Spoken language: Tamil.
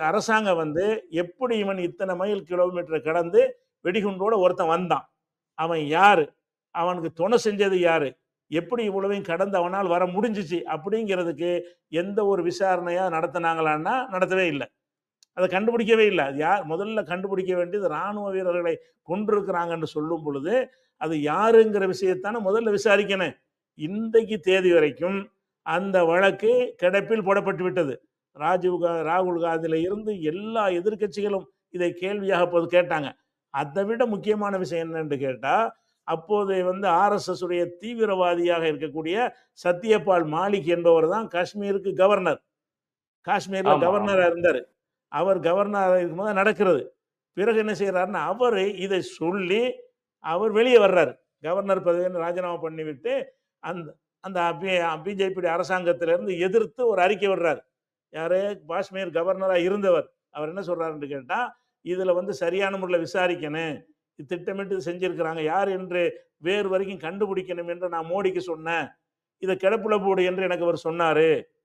அரசாங்கம் வந்து எப்படி இவன் இத்தனை மைல் கிலோமீட்டர் கடந்து வெடிகுண்டோட ஒருத்தன் வந்தான்? அவன் யாரு? அவனுக்கு துணை செஞ்சது யாரு? எப்படி இவ்வளவையும் கடந்து அவனால் வர முடிஞ்சிச்சு? அப்படிங்கிறதுக்கு எந்த ஒரு விசாரணையா நடத்தினாங்களான்னா நடத்தவே இல்லை. அதை கண்டுபிடிக்கவே இல்லை. அது யார்? முதல்ல கண்டுபிடிக்க வேண்டியது ராணுவ வீரர்களை கொண்டிருக்கிறாங்கன்னு சொல்லும் பொழுது அது யாருங்கிற விஷயத்தானே முதல்ல விசாரிக்கணும். இன்றைக்கு தேதி வரைக்கும் அந்த வழக்கு கிடப்பில் போடப்பட்டு விட்டது. ராஜீவ் கா ராகுல் காந்தியில இருந்து எல்லா எதிர்க்கட்சிகளும் இதை கேள்வியாக அப்போது கேட்டாங்க. அதை விட முக்கியமான விஷயம் என்னன்னு கேட்டா அப்போது வந்து ஆர்எஸ்எஸ் உடைய தீவிரவாதியாக இருக்கக்கூடிய சத்யபால் மாலிக் என்பவர் தான் காஷ்மீருக்கு கவர்னர் காஷ்மீர்ல ஆமா, கவர்னரா ஆமா. இருந்தார். அவர் கவர்னராக இருக்கும்போது நடக்கிறது. பிறகு என்ன செய்யறாருன்னா அவர் இதை சொல்லி அவர் வெளியே வர்றாரு. கவர்னர் பதவியை ராஜினாமா பண்ணிவிட்டு அந்த அந்த பிஜேபி அரசாங்கத்திலிருந்து எதிர்த்து ஒரு அறிக்கை விடுறாரு. யாரு? காஷ்மீர் கவர்னராக இருந்தவர். அவர் என்ன சொல்கிறாருன்னு கேட்டால் இதில் வந்து சரியான முறையில் விசாரிக்கணும். திட்டமிட்டு இது யார் என்று வேறு வரைக்கும் கண்டுபிடிக்கணும் என்று நான் மோடிக்கு சொன்னேன். இதை கிடப்புல போடு என்று எனக்கு அவர் சொன்னார்.